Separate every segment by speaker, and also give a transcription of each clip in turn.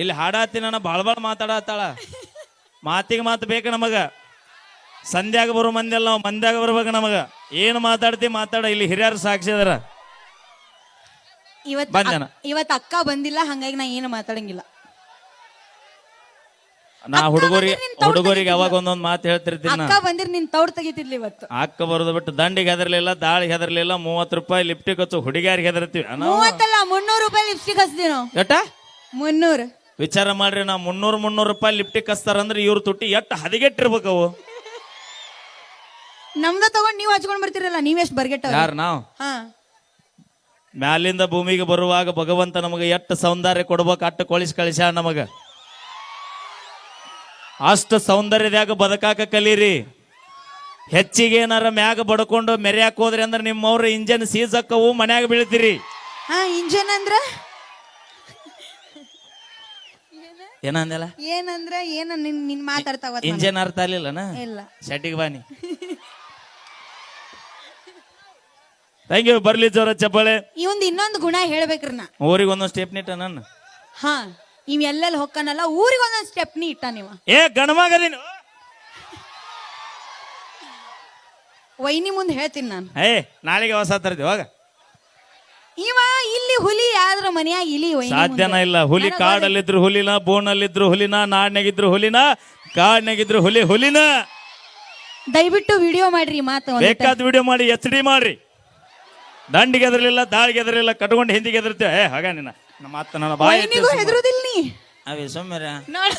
Speaker 1: ಇಲ್ಲಿ ಹಾಡಾತಿ ನಾನು ಭಾಳ ಬಾಳ ಮಾತಾಡತ್ತಾಳ. ಮಾತಿಗೆ ಮಾತು ಬೇಕು ನಮಗ. ಸಂಧ್ಯಾಗ ಬರೋ ಮಂದಿ ಅಲ್ಲ ನಾವು ಮಂದ್ಯಾಗ ಬರ್ಬೇಕು ನಮಗ. ಏನು ಮಾತಾಡ್ತಿ ಮಾತಾಡ ಇಲ್ಲಿ ಹಿರಿಯರು ಸಾಕ್ಷಿ ಅದಾರ.
Speaker 2: ಇವತ್ ಅಕ್ಕ ಬಂದಿಲ್ಲ ಹಂಗಾಗಿ ನಾ ಏನು ಮಾತಾಡಂಗಿಲ್ಲ.
Speaker 1: ನಾ ಹುಡುಗರಿಗೆ
Speaker 2: ಬಂದ್ರೆ ನಿನ್ ತವ್ಡ್
Speaker 1: ಹುಡುಗರಿಗೆ ಅವಾಗ ಒಂದೊಂದ್ ಮಾತು ಹೇಳ್ತಿರ್ತೀನಿ ನಾ
Speaker 2: ಅಕ್ಕ ಬಂದಿರ್ ನಿನ್ ತೌಡ್ ತೆಗಿತಿದ್ಲಿ ಇವತ್ತು.
Speaker 1: ಅಕ್ಕ ಬರೋದು ಬಿಟ್ಟು ದಂಡಿಗೆ ಹೆದರ್ಲಿಲ್ಲ ದಾಳಿ ಹೆದರ್ಲಿಲ್ಲ ಮೂವತ್ತು ರೂಪಾಯಿ ಲಿಪ್ಟಿಕ್ ಹಚ್ಚು ಹುಡುಗಿಯಾರಿಗೆ ಹೆದರ್ತೀವಿ. ನಾವು
Speaker 2: ಮೂವತ್ತಲ್ಲ ಮುನ್ನೂರು ರೂಪಾಯಿ ಲಿಪ್ಸ್ಟಿಕ್ ನಾವು
Speaker 1: ಎಟ್ಟ?
Speaker 2: ಮುನ್ನೂರು.
Speaker 1: ವಿಚಾರ ಮಾಡ್ರಿ ನಾ ಮುನ್ನೂರು ಮುನ್ನೂರು ರೂಪಾಯಿ ಲಿಫ್ಟಿಗೆ ಹಚ್ತಾರಂದ್ರೆ ಇವ್ರ ತುಟ್ಟಿ ಎಷ್ಟು ಹದಿಗೆಟ್ಟಿರ್ಬೇಕು ಅವು?
Speaker 2: ನಮ್ದ ತಗೊಂಡ್ ನೀವ್ ಹಚ್ಕೊಂಡ್ ಬರ್ತಿರಲ್ಲ ನೀವೆಷ್ಟ್ ಬರ್ಗೆಟ್ಟ
Speaker 1: ಯಾರು ನಾವು?
Speaker 2: ಹಾ.
Speaker 1: ಮ್ಯಾಲಿಂದ ಭೂಮಿಗೆ ಬರುವಾಗ ಭಗವಂತ ನಮಗೆ ಎಷ್ಟು ಸೌಂದರ್ಯ ಕೊಡ್ಬೇಕು ಅಟ್ಟು ಕೊಳಿಸಿ ಕಳಿಸ ನಮಗ. ಅಷ್ಟು ಸೌಂದರ್ಯದಾಗ ಬದುಕಾಕ ಕಲೀರಿ. ಹೆಚ್ಚಿಗೆ ಏನಾರ ಮ್ಯಾಗ ಬಡ್ಕೊಂಡು ಮೆರ್ಯಾಕ್ ಹೋದ್ರಿ ಅಂದ್ರೆ ನಿಮ್ಮವ್ರ ಇಂಜನ್ ಸೀಸ್ ಮನ್ಯಾಗ ಬೀಳ್ತೀರಿ.
Speaker 2: ಹಾ ಇಂಜನ್ ಅಂದ್ರ?
Speaker 1: ಏನಂದಲ್ಲ?
Speaker 2: ಏನಂದ್ರೆ ಏನ ನಿನ್ ನಿನ್ ಮಾತಾಡ್ತಾವ
Speaker 1: ಇಂಜನ್ ಅರ್ಥ ಆಗ್ಲಿಲ್ಲನ
Speaker 2: ಇಲ್ಲ.
Speaker 1: ಶೆಟ್ಟಿಗೆ ಬಾನಿ ಥ್ಯಾಂಕ್ ಯು ಬರ್ಲಿ ಜೋರ ಚಪ್ಪಾಳೆ.
Speaker 2: ಇವಂದ್ ಇನ್ನೊಂದು ಗುಣ ಹೇಳ್ಬೇಕ್ರಿ ನಾ.
Speaker 1: ಊರಿಗೆ ಒಂದೊಂದು ಸ್ಟೆಪ್ ನಿಟ್ಟ ನನ್ನ.
Speaker 2: ಹಾ ಇವ್ ಎಲ್ಲೆಲ್ಲಿ ಹೊಕ್ಕನಲ್ಲ ಊರಿಗೆ ಒಂದೊಂದ್ ಸ್ಟೆಪ್ನಿ ಇಟ್ಟ ನೀವ.
Speaker 1: ಏ ಗಣಮಗ ನೀನು
Speaker 2: ವೈನಿ ಮುಂದೆ ಹೇಳ್ತೀನಿ ನಾನು.
Speaker 1: ಏ ನಾಳೆಗೆ ಹೊಸ ತರ್ತೀವಿ ಹೋಗ.
Speaker 2: ಇವ ಇಲ್ಲಿ ಹುಲಿ ಆದ್ರ ಮನ್ಯಾಗ ಇಲಿ
Speaker 1: ಸಾಧ್ಯನ
Speaker 2: ಮುಂದೆ.
Speaker 1: ಇಲ್ಲ. ಹುಲಿ
Speaker 2: ನನಗ್
Speaker 1: ಕಾಡಲ್ಲಿದ್ರು ಹುಲಿನ ಬೋನಲ್ಲಿದ್ರು ಹುಲಿನ ನಾಡ್ನಾಗಿದ್ರು ಹುಲಿನ ಕಾಡ್ನಾಗಿದ್ರು ಹುಲಿ ಹುಲಿನ.
Speaker 2: ದಯವಿಟ್ಟು ವಿಡಿಯೋ ಮಾಡ್ರಿ ಈ ಮಾತು ಒಂದ್
Speaker 1: ಬೇಕಾದ ವಿಡಿಯೋ ಮಾಡಿ ಎಚ್ ಡಿ ಮಾಡ್ರಿ. ದಂಡಿಗೆ ಎದರ್ಲಿಲ್ಲ ದಾಳಿಗೆ ಎದರ್ಲಿಲ್ಲ ಕಟ್ಕೊಂಡು ಹಿಂದಿಗೆ ಎದರ್ತೇವೆ ಏ ಹಾಗ ನಿನ್ನ ನಮ್ಮ ಅತ್ತ ನನ್ನ ಬಾಯಿ
Speaker 2: ವೈನಿಗೂ ಹೆದರುದಿಲ್ಲ ನೀ?
Speaker 1: ಅವೇ ಸೌಮ್ಯರ.
Speaker 2: ನೋಡ.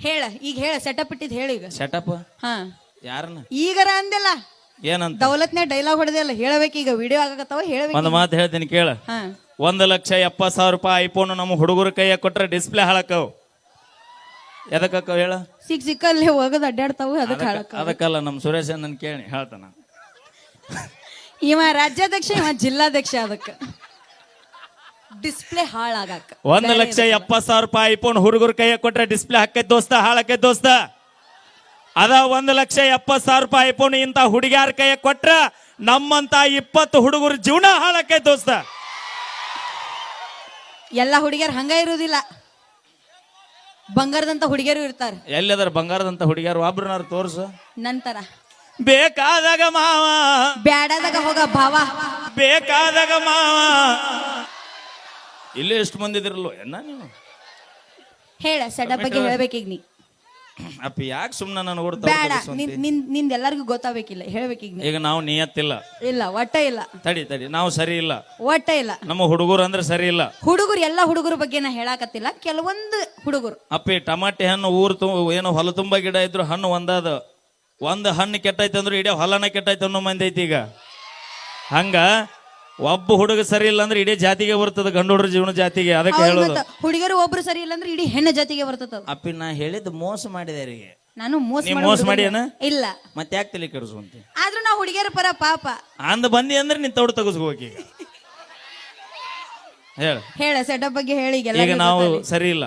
Speaker 2: ಹೇಳ ಈಗ ಹೇಳ ಸೆಟಪ್ ಇಟ್ಟಿದ್ ಹೇಳ ಈಗ.
Speaker 1: ಸೆಟಪ್
Speaker 2: ಹಾ.
Speaker 1: ಯಾರನ್ನ?
Speaker 2: ಈಗರ ಅಂದೆಲ್ಲ.
Speaker 1: ಏನಂತ?
Speaker 2: ದೌಲತ್ನೇ ಡೈಲಾಗ್ ಹೊಡೆದಲ್ಲ ಹೇಳಬೇಕು ಈಗ ವಿಡಿಯೋ ಆಗಕತ್ತಾವ ಹೇಳಬೇಕು
Speaker 1: ಒಂದು ಮಾತು ಹೇಳ್ತೀನಿ ಕೇಳ.
Speaker 2: ಹಾ.
Speaker 1: ಒಂದು ಲಕ್ಷ ಎಪ್ಪತ್ತು ಸಾವಿರ ರೂಪಾಯಿ ಐಫೋನ್ ನಮ್ಮ ಹುಡುಗರ ಕೈಯಾಗ ಕೊಟ್ಟರೆ ಡಿಸ್ಪ್ಲೇ ಹಾಳಕ್ಕವು ಎದಕ್ಕವ ಹೇಳ?
Speaker 2: ಸಿಕ್ ಸಿಕ್ಕಲ್ಲಿ ಹೋಗದ್ ಅಡ್ಡಾಡ್ತಾವು ಅದಕ್ಕೆ ಹಾಳಕ್ಕ
Speaker 1: ಅದಕ್ಕಲ್ಲ ನಮ್ಮ ಸುರೇಶ್ ಕೇಳಿ ಹೇಳ್ತಾನ
Speaker 2: ಇವ ರಾಜ್ಯಾಧ್ಯಕ್ಷ ಇವ ಜಿಲ್ಲಾಧ್ಯಕ್ಷ ಅದಕ್ಕೆ. ಡಿಸ್ಪ್ಲೇ ಹಾಳಾಗಕ್ಕ
Speaker 1: ಒಂದು ಲಕ್ಷ ಎಪ್ಪತ್ತು ಸಾವಿರ ರೂಪಾಯಿ ಐಫೋನ್ ಹುಡುಗರ ಕೈಯಾಗ ಕೊಟ್ರೆ ಡಿಸ್ಪ್ಲೇ ಹಾಕೈತ್ ದೋಸ್ತ ಹಾಳಾಕೈತ್ ದೋಸ್ತ. ಅದ ಒಂದ್ ಲಕ್ಷ ಎಪ್ಪತ್ತು ಸಾವಿರ ರೂಪಾಯಿ ಐಫೋನ್ ಇಂತ ಹುಡುಗ್ಯಾರ ಕೈಯ ಕೊಟ್ರ ನಮ್ಮಂತ ಇಪ್ಪತ್ತು ಹುಡುಗರ ಜೀವನ ಹಾಳಕ್ಕೆ ದೋಸ್ತ.
Speaker 2: ಎಲ್ಲ ಹುಡುಗಿಯರ್ ಹಂಗ ಇರುವುದಿಲ್ಲ ಬಂಗಾರದಂತ ಹುಡುಗಿಯರು ಇರ್ತಾರ.
Speaker 1: ಎಲ್ಲದರ ಬಂಗಾರದಂತ ಹುಡುಗ್ಯಾರು? ಒಬ್ರನಾರು ತೋರ್ಸು.
Speaker 2: ನಂತರ.
Speaker 1: ಬೇಕಾದಾಗ ಮಾವ.
Speaker 2: ಬೇಡದಾಗ ಹೋಗ ಭಾವ.
Speaker 1: ಬೇಕಾದಾಗ ಮಾವ. ಇಲ್ಲೇ ಎಷ್ಟು ಮಂದಿ ಇದಿರಲ್ವ ಎನ್ನ ನೀವು?
Speaker 2: ಹೇಳ ಸಡ ಬಗ್ಗೆ ಹೇಳ್ಬೇಕೀಗ ನೀ.
Speaker 1: ಅಪ್ಪ ಯಾಕೆ ಸುಮ್ಮನೆ ನಾನು
Speaker 2: ಬ್ಯಾಡ ನಿನ್ ನಿನ್ನಿಂದ ಎಲ್ಲರಿಗೂ ಗೊತ್ತಾಗಬೇಕಿಲ್ಲ ಹೇಳ್ಬೇಕೀಗ ಈಗ
Speaker 1: ಈಗ ನಾವು ನಿಯತ್ತಿಲ್ಲ.
Speaker 2: ಇಲ್ಲ ಒಟ್ಟ ಇಲ್ಲ.
Speaker 1: ತಡಿ ತಡಿ ನಾವು ಸರಿ ಇಲ್ಲ.
Speaker 2: ಒಟ್ಟ ಇಲ್ಲ.
Speaker 1: ನಮ್ಮ ಹುಡುಗರು ಅಂದ್ರೆ ಸರಿ ಇಲ್ಲ.
Speaker 2: ಹುಡುಗರು ಎಲ್ಲ ಹುಡುಗರ ಬಗ್ಗೆ ನಾ ಹೇಳಾಕತ್ತಿಲ್ಲ ಕೆಲವೊಂದು ಹುಡುಗರು.
Speaker 1: ಅಪ್ಪಿ ಟಮಾಟೆ ಹಣ್ಣು ಊರು ತು ಏನು ಹೊಲ ತುಂಬ ಗಿಡ ಇದ್ರು ಹಣ್ಣು ಒಂದಾದ. ಒಂದು ಹಣ್ಣು ಕೆಟ್ಟೈತೆ ಅಂದ್ರೆ ಇಡೀ ಹೊಲನ ಕೆಟ್ಟೈತೆ ಅನ್ನೋ ಮಂದಿ ಐತಿ ಈಗ. ಹಂಗ? ಒಬ್ಬ ಹುಡುಗ ಸರಿ ಇಲ್ಲ ಅಂದ್ರೆ ಇಡೀ ಜಾತಿಗೆ ಬರ್ತದ ಗಂಡು ಹುಡುಗರ ಜೀವನ ಜಾತಿಗೆ ಅದಕ್ಕೆ
Speaker 2: ಹೌದ್
Speaker 1: ಹೇಳೋದು.
Speaker 2: ಮತ್ತ ಹುಡುಗರು ಒಬ್ರು ಸರಿ ಇಲ್ಲ ಅಂದ್ರೆ ಇಡೀ ಹೆಣ್ಣ ಜಾತಿಗೆ ಬರ್ತದ ಅದು.
Speaker 1: ಅಪ್ಪಿ ನಾ ಹೇಳಿದ್ದು ಮೋಸ ಮಾಡಿದೆ
Speaker 2: ನಾನು ಮೋಸ
Speaker 1: ನೀ
Speaker 2: ಮಾಡೋ
Speaker 1: ಮೋಸ
Speaker 2: ಹುಡುಗ
Speaker 1: ಮಾಡ್ಯಾನ?
Speaker 2: ಇಲ್ಲ.
Speaker 1: ಮತ್ತೆ ಯಾಕೆ ತಲೆ ಕೆಡಿಸುವಂತೆ
Speaker 2: ಆದ್ರೂ ನಾ ಹುಡುಗಿಯರ ಪರ ಪಾಪ.
Speaker 1: ಅಂದ ಬಂದಿ ಅಂದ್ರೆ ನಿನ್ ತೌಡು ತಗಸ್ಕೋಕಿ ಈಗ. ಹೇಳ.
Speaker 2: ಹೇಳ ಸೆಟಪ್ ಬಗ್ಗೆ ಹೇಳಿ ಈಗ
Speaker 1: ಈಗ
Speaker 2: ಎಲ್ಲರಿಗೂ
Speaker 1: ನಾವು
Speaker 2: ಗೊತ್ತಾಗ್ಲಿ.
Speaker 1: ಸರಿ ಇಲ್ಲ.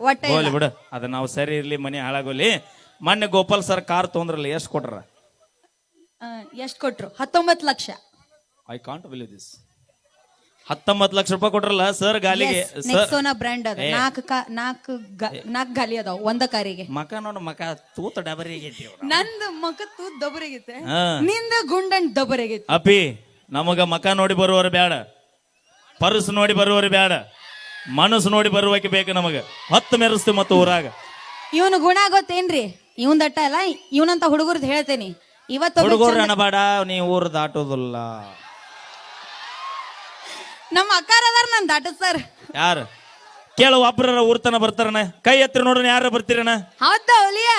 Speaker 2: ಒಟ್ಟ.
Speaker 1: ಹೋಗ್ಲಿ ಬಿಡು. ಅದ ನಾವು ಸರಿ ಇರ್ಲಿ ಮನೆ ಹಾಳಾಗೋಲಿ. ಮೊನ್ನೆ ಗೋಪಾಲ್ ಸರ್ ಕಾರ್ ತೊಂದ್ರಲ್ಲ ಎಷ್ಟು ಕೊಟ್ರ?
Speaker 2: ಆ, ಎಷ್ಟ್ ಕೊಟ್ರು? ಹತ್ತೊಂಬತ್ತು lakh.
Speaker 1: I can't believe this ಹತ್ತೊಂಬತ್ತು ಲಕ್ಷ ರೂಪಾಯಿ ಕೊಟ್ರಲ್ಲ ಸರ್ ಗಾಲಿಗೆ? ಸರ್
Speaker 2: ನೆಕ್ಸೋನಾ ಬ್ರ್ಯಾಂಡ್ ಅದ. ನಾಲ್ಕು ಕಾ- ನಾಲ್ಕು ಗ- ನಾಲ್ಕು ಗಾಲಿ ಅದಾವ ಒಂದ ಕಾರಿಗೆ.
Speaker 1: ಮಕ ನೋಡು ಮಕ ತೂತ ಡಬರಿ ನಂದ ಮಕ
Speaker 2: ನಂದು ಮಕತ್ತು ದೊಬರಿಗೈತೆ
Speaker 1: ಹಾ.
Speaker 2: ನಿಂದ ಗುಂಡನ್ ದೊಬರಿಗೈತೆ
Speaker 1: ಅಪಿ ನಮಗ ಮಕ ನೋಡಿ ಬರುವವರು ಬೇಡ ಪರ್ಸ್ ನೋಡಿ ಬರುವವರು ಬೇಡ ಮನಸ್ಸು ನೋಡಿ ಬರುವಕ್ಕೆ ಬೇಕು ನಮಗ. ಹತ್ತು ಮೆರೆಸ್ತೀವಿ ಮತ್ತು ಊರಾಗ.
Speaker 2: ಇವನು ಗುಣ ಗೊತ್ತೇನ್ರಿ? ಇವನ್ ದಟ್ಟ ಅಲ್ಲ ಇವನಂತ ಹುಡುಗರ್ದು ಹೇಳ್ತೇನಿ. ಇವತ್ತು
Speaker 1: ಹುಡುಗರು ಅಣಬಾಡ ನೀ ಊರು ದಾಟೋದಿಲ್ಲ
Speaker 2: ನಮ್ಮ ಅಕ್ಕಾರ ಅದಾರ ನನ್ ದಾಟ ಸರ್.
Speaker 1: ಯಾರು? ಕೇಳು ಒಬ್ಬರ ಊರ್ತನ ಬರ್ತಾರಣ ಕೈ ಎತ್ತಿರ ನೋಡ್ರಿ ಯಾರ ಬರ್ತೀರಣ
Speaker 2: ಹೌದ ಹುಲಿಯ.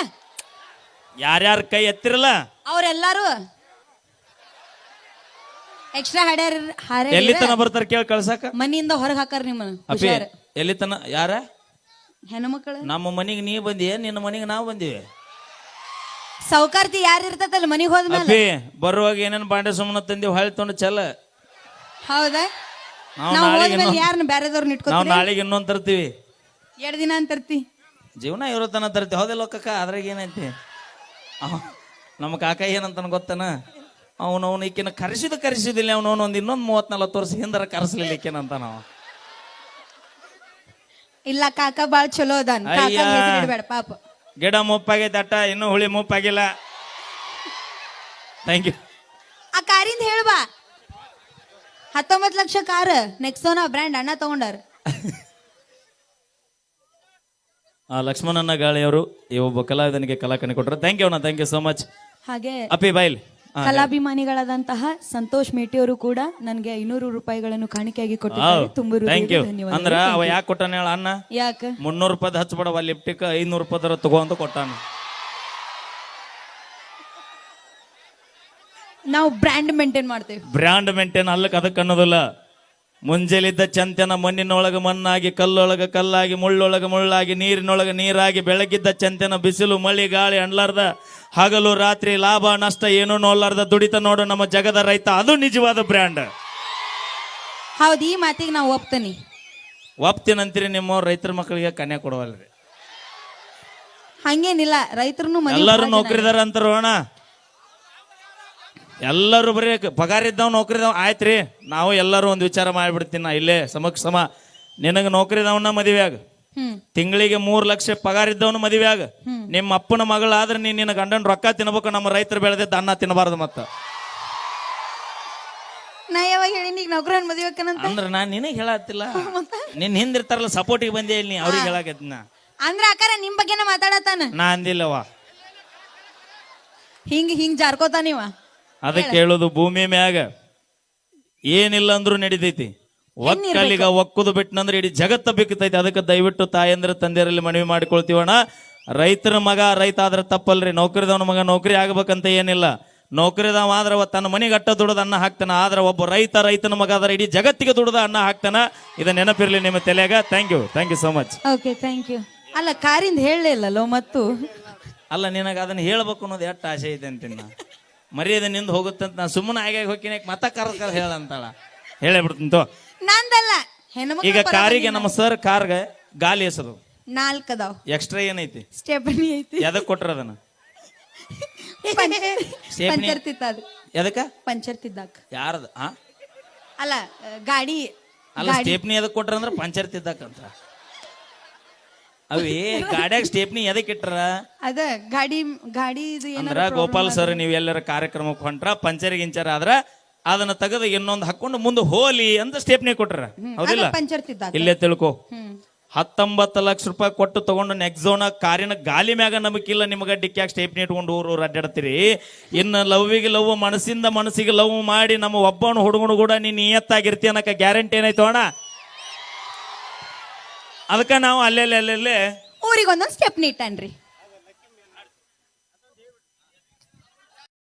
Speaker 1: ಯಾರ್ಯಾರ ಕೈ ಎತ್ತಿರಲ್ಲ?
Speaker 2: ಅವ್ರೆಲ್ಲಾರು ಎಕ್ಸ್ಟ್ರಾ ಹಾಡ್ಯಾರ
Speaker 1: ಎಲ್ಲಿ ತನ ಬರ್ತಾರ ಕೇಳಿ ಕಳ್ಸಾಕ.
Speaker 2: ಮನಿಯಿಂದ ಹೊರಗೆ ಹಾಕಾರ ನಿಮ್ಮ
Speaker 1: ಅಪ್ಪಿ
Speaker 2: ಹುಷಾರ್.
Speaker 1: ಎಲ್ಲಿ ತನ? ಯಾರ?
Speaker 2: ಹೆಣ್ಮಕ್ಳು
Speaker 1: ನಮ್ಮ ಮನಿಗೆ ನೀ ಬಂದಿ ನಿನ್ನ ಮನಿಗೆ ನಾವು ಬಂದಿವಿ.
Speaker 2: ಸೌಕಾರ್ತಿ ಯಾರು ಇರ್ತತಲ್ಲ ಮನಿಗ್ ಹೋದ್ಮೇಲೆ?
Speaker 1: ಅಪ್ಪಿ ಬರುವಾಗ ಏನೇನ್ ಬಾಂಡೆ ಸುಮ್ಮನ ತಂದಿ ಹೊಳ್ಳಿ ತೊಂಡು ಚಲ
Speaker 2: ಹೌದಾ?
Speaker 1: ನಾವು
Speaker 2: ನಾವ್
Speaker 1: ನಾಳೆಗೆ
Speaker 2: ಹೋದ್ಮೇಲೆ
Speaker 1: ಇನ್ನೊಂದ್-
Speaker 2: ಯಾರನ್ನ ಬ್ಯಾರೆದವ್ರನ್ನ
Speaker 1: ನಾವು
Speaker 2: ಇಟ್ಕೋತೀರಿ?
Speaker 1: ನಾಳೆಗೆ ಇನ್ನೊಂದ್ ತರ್ತೀವಿ.
Speaker 2: ಎರಡ್ ದಿನ ಅಂತರ್ತಿ
Speaker 1: ಜೀವನ ಇರೋತನ ತರ್ತಿ ತರ್ತೀವಿ. ಹೌದಿಲ್ಲ ಕಕ್ಕ ಅದ್ರಾಗ ಏನೈತಿ? ಅವ- ನಮ್ಮ ಕಾಕ ಏನಂತಾನ ಗೊತ್ತನ? ಅವನು ಈಕಿನ ಕರೆಸಿದ ಕರೆಸಿದಿಲ್ಲ. ಅವನು ಒಂದ್ ಇನ್ನೊಂದು ಮೂವತ್ ನಲ್ವತ್ತು ವರ್ಷ ಹಿಂದರ ಕರೆಸ್ಲಿಲ್ಲ ಈಕೆನಂತ ನಾವು
Speaker 2: ಇಲ್ಲ ಕಾಕ ಬಾಳ್ ಚಲೋ ಅದಾನ. ಕಾಕ
Speaker 1: ಅಯ್ಯ.
Speaker 2: ಪಾಪ.
Speaker 1: ಗಿಡ ಮುಪ್ಪಾಗೈತೆ ಅಟ್ಟ. ಇನ್ನೂ ಹುಳಿ ಮುಪ್ಪಾಗಿಲ್ಲ. ಥ್ಯಾಂಕ್ ಯು
Speaker 2: ಆ ಕಾರಿಂದ ಹೇಳ್ಬಾ ಹತ್ತೊಂಬತ್ತು ಲಕ್ಷ ಕಾರ್ ನೆಕ್ಸೋನಾ ಬ್ರ್ಯಾಂಡ್ ಅಣ್ಣ ತಗೊಂಡಾರ.
Speaker 1: ಆ ಗಾಳಿ ಗಾಳಿಯವರು ಈ ಒಬ್ಬ ಕಲಾವಿದನಿಗೆ ಕಲಾಕನೆ ಕೊಟ್ಟರು. ಥ್ಯಾಂಕ್ ಯು ಅಣ್ಣ ಥ್ಯಾಂಕ್ ಯು ಸೋ ಮಚ್
Speaker 2: ಹಾಗೆ
Speaker 1: ಅಪ್ಪಿ ಬೈಲ್.
Speaker 2: ಕಲಾಭಿಮಾನಿಗಳಾದಂತಹ ಸಂತೋಷ್ ಮೇಟಿಯವರು ಕೂಡ ನನಗೆ ಐನೂರು ರೂಪಾಯಿಗಳನ್ನು ಕಾಣಿಕೆಯಾಗಿ ಕೊಟ್ಟಿದ್ದಾರೆ. ತುಂಬ
Speaker 1: ಥ್ಯಾಂಕ್ ಯು ಅಂದ್ರ ಅವ ಯಾಕೆ ಕೊಟ್ಟಾನ ಹೇಳ ಅಣ್ಣ?
Speaker 2: ಯಾಕ?
Speaker 1: ಮುನ್ನೂರು ರೂಪಾಯಿ ಹಚ್ಬೇಡವ ಲಿಪ್ಟಿಕ್ ಐನೂರು ರೂಪಾಯಿ ತಗೋ ಅಂತ ಕೊಟ್ಟಾನ.
Speaker 2: ನಾವು ಬ್ರ್ಯಾಂಡ್ ಮೇಂಟೈನ್ ಮಾಡ್ತೇವೆ.
Speaker 1: ಬ್ರ್ಯಾಂಡ್ ಮೇಂಟೈನ್ ಅಲ್ಲಕ್ಕೆ ಅದಕ್ಕೆ ಅನ್ನೋದಿಲ್ಲ. ಮುಂಜಲಿದ್ದ ಚಂತನ ಮಣ್ಣಿನೊಳಗೆ ಮಣ್ಣಾಗಿ ಕಲ್ಲೊಳಗೆ ಕಲ್ಲಾಗಿ ಮುಳ್ಳೊಳಗೆ ಮುಳ್ಳಾಗಿ ನೀರಿನೊಳಗೆ ನೀರಾಗಿ ಬೆಳಗಿದ್ದ ಚಂತನ ಬಿಸಿಲು ಮಳಿ ಗಾಳಿ ಅಣ್ಲಾರ್ದ ಹಗಲು ರಾತ್ರಿ ಲಾಭ ನಷ್ಟ ಏನೂ ನೋಡ್ಲಾರ್ದ ದುಡಿತ ನೋಡು ನಮ್ಮ ಜಗದ ರೈತ. ಅದು ನಿಜವಾದ ಬ್ರ್ಯಾಂಡ್
Speaker 2: ಹೌದು ಈ ಮಾತಿಗೆ ನಾವು ಒಪ್ತೀನಿ.
Speaker 1: ಒಪ್ತೀನಂತೀರಿ ನಿಮ್ಮ ರೈತರ ಮಕ್ಕಳಿಗೆ ಕನ್ಯಾ ಕೊಡವಲ್ರಿ.
Speaker 2: ಹಂಗೇನಿಲ್ಲ ರೈತರು
Speaker 1: ಎಲ್ಲರೂ ನೌಕರಿದಾರ ಅಂತಾರೋಣ ಎಲ್ಲರೂ ಬರೀ ಪಗಾರ ಇದ್ದಾವ್ ಆಯ್ತು ಆಯ್ತ್ರಿ ನಾವು ಎಲ್ಲರೂ ಒಂದು ವಿಚಾರ ಮಾಡಿಬಿಡ್ತೀನಿ ನಾ ಇಲ್ಲೇ ಸಮಕ್ ಸಮ. ನಿನಗೆ ನೌಕರಿದವನ್ನ ಮದುವೆ ಆಗ.
Speaker 2: ಹ್ಮ್.
Speaker 1: ತಿಂಗಳಿಗೆ ಮೂರ್ ಲಕ್ಷ ಪಗಾರ ಇದ್ದವನು ಮದುವೆ ಆಗ. ನಿಮ್ಮ ಅಪ್ಪನ ಮಗಳಾದ್ರೆ ನೀನ್ ನಿನ್ನ ಗಂಡನ ರೊಕ್ಕ ತಿನ್ಬೇಕು ನಮ್ಮ ರೈತರು ಬೆಳೆದಿದ್ದ ಅನ್ನ ತಿನ್ನಬಾರ್ದು ಮತ್ತ.
Speaker 2: ನಾ ಯಾವಾಗ ಹೇಳಿನಿ ಈಗ ನೌಕರನ್ ಮದುವೆಕನಂತ
Speaker 1: ಅಂದ್ರ ನಾನ್ ನಿನಗೆ ಹೇಳತ್ತಿಲ್ಲ. ನಿನ್ ಹಿಂದಿರ್ತಾರಲ್ಲ ಸಪೋರ್ಟಿಗೆ ಬಂದೇ ಇಲ್ಲಿ ಅವ್ರಿಗೆ ಹೇಳಾಕತ್ನ
Speaker 2: ಅಂದ್ರ ಅಕ್ಕಾರ ನಿಮ್ ಬಗ್ಗೆನ ಮಾತಾಡತಾನ
Speaker 1: ನಾ ಅಂದಿಲ್ಲವಾ
Speaker 2: ಹಿಂಗ್ ಹಿಂಗ್ ಜಾರ್ಕೋತಾನಿವ
Speaker 1: ಅದಕ್ಕೆ ಹೇಳೋದು ಭೂಮಿ ಮ್ಯಾಗ ಏನಿಲ್ಲ ಅಂದ್ರೂ ನಡಿತೈತಿ ಒಕ್ಕಲಿಗ ಒಕ್ಕುದು ಬಿಟ್ಟನಂದ್ರೆ ಇಡೀ ಜಗತ್ತ ಬಿಕ್ಕತೈತಿ ಅದಕ್ಕೆ ದಯವಿಟ್ಟು ತಾಯಂದ್ರ ತಂದೆಯರಲ್ಲಿ ಮನವಿ ಮಾಡಿಕೊಳ್ತೀವಣ್ಣ. ರೈತರ ಮಗ ರೈತ ಆದ್ರೆ ತಪ್ಪಲ್ರಿ. ನೌಕರಿದವನ ಮಗ ನೌಕರಿ ಆಗ್ಬೇಕಂತ ಏನಿಲ್ಲ. ನೌಕರಿದವ ಆದ್ರೆ ತನ್ನ ಮನೆಗೆ ಅಟ್ಟ ದುಡ್ದು ಅನ್ನ ಹಾಕ್ತಾನ. ಆದ್ರೆ ಒಬ್ಬ ರೈತ ರೈತನ ಮಗ ಆದ್ರೆ ಇಡೀ ಜಗತ್ತಿಗೆ ದುಡ್ದ ಅನ್ನ ಹಾಕ್ತಾನ. ಇದ ನೆನಪಿರ್ಲಿ ನಿಮ್ಮ ತಲೆಯಾಗ. Thank you thank you so much
Speaker 2: okay thank you ಅಲ್ಲ ಕಾರಿಂದ ಹೇಳಲಿಲ್ಲಲ್ಲೋ ಮತ್ತು?
Speaker 1: ಅಲ್ಲ ನಿನಗ ಅದನ್ನ ಹೇಳ್ಬೇಕು ಅನ್ನೋದು ಎಷ್ಟು ಆಸೆ ಇದೆ ಅಂತೀನಿ ಮರ್ಯಾದೆ ನಿಂದ ಹೋಗುತ್ತಂತ ನಾ ಸುಮ್ಮನೆ ಆಗಿ ಹೋಗಿನ ಮತ್ತ ಕಾರ್ ಕರ್ ಹೇಳಂತಾಳ ಹೇಳೇ ಬಿಡ್ತಂತ
Speaker 2: ನಂದಲ್ಲ ಹೆಣ್ಮಕ್ಳ
Speaker 1: ಈಗ ಕಾರಿಗೆ ನಮ್ಮ ಸರ್ ಕಾರ್ಗೆ ಗಾಲಿ ಹೆಸರು
Speaker 2: ನಾಲ್ಕ್ ಅದಾವ್.
Speaker 1: ಎಕ್ಸ್ಟ್ರಾ ಏನೈತಿ?
Speaker 2: ಸ್ಟೆಪ್ನಿ ಐತಿ.
Speaker 1: ಎದಕ್ ಕೊಟ್ರ ಅದನ್ನ?
Speaker 2: ಪಂಚರ್ ತಿತ್ತದ
Speaker 1: ಎದಕ್ಕ?
Speaker 2: ಪಂಚರ್ ತಿದ್ದಾಕ
Speaker 1: ಯಾರದ
Speaker 2: ಅಲ್ಲ ಗಾಡಿ
Speaker 1: ಅಲ್ಲ ಸ್ಟೇಪ್ನಿ ಎದಕ್ ಕೊಟ್ರ ಅಂದ್ರ ಪಂಚರ್ ತಿದ್ದಕ್ಕಂತ ಅವೇ ಗಾಡ್ಯಾಗ ಸ್ಟೇಪ್ನಿ ಎದಕ್ ಇಟ್ರ?
Speaker 2: ಅದ ಗಾಡಿ ಗಾಡಿ ಇದು
Speaker 1: ಅಂದ್ರ ಗೋಪಾಲ್ ಸರ್ ನೀವ್ ಎಲ್ಲರ ಕಾರ್ಯಕ್ರಮಕ್ಕೆ ಹೊಂಟ್ರ ಪಂಚರ್ ಗಿಂಚರ್ ಆದ್ರ ಅದನ್ನ ತೆಗೆದು ಇನ್ನೊಂದು ಹಾಕೊಂಡು ಮುಂದೆ ಹೋಲಿ ಅಂತ ಸ್ಟೇಪ್ನಿ ಕೊಟ್ರ. ಹೌದಿಲ್ಲ?
Speaker 2: ಪಂಚರ್
Speaker 1: ಇಲ್ಲೇ ತಿಳ್ಕೊ. ಹತ್ತೊಂಬತ್ತು ಲಕ್ಷ ರೂಪಾಯಿ ಕೊಟ್ಟು ತಗೊಂಡು ನೆಕ್ಸೋನ ಕಾರಿನ ಗಾಲಿ ಮ್ಯಾಗ ನಂಬಿಕಿಲ್ಲ ನಿಮಗೆ ಡಿಕ್ಯಾಗ ಸ್ಟೇಪ್ನಿ ಇಟ್ಕೊಂಡು ಊರು ಊರು ಅಡ್ಡಾಡ್ತೀರಿ. ಇನ್ನು ಲವ್ವಿಗೆ ಲವ್ ಮನಸ್ಸಿಂದ ಮನಸ್ಸಿಗೆ ಲವ್ ಮಾಡಿ ನಮ್ಮ ಒಬ್ಬನ ಹುಡುಗನು ಕೂಡ ನೀನು ನಿಯತ್ತಾಗಿರ್ತಿ ಅನ್ನಕ ಗ್ಯಾರಂಟಿ ಏನಾಯ್ತು ಅಣ್ಣ? ಅದಕ್ಕೆ ನಾವು ಅಲ್ಲೆಲ್ಲಿ ಅಲ್ಲೆಲ್ಲೇ
Speaker 2: ಊರಿಗೆ ಒಂದೊಂದು ಸ್ಟೆಪ್ ಇಟ್ಟಾನ್ರಿ.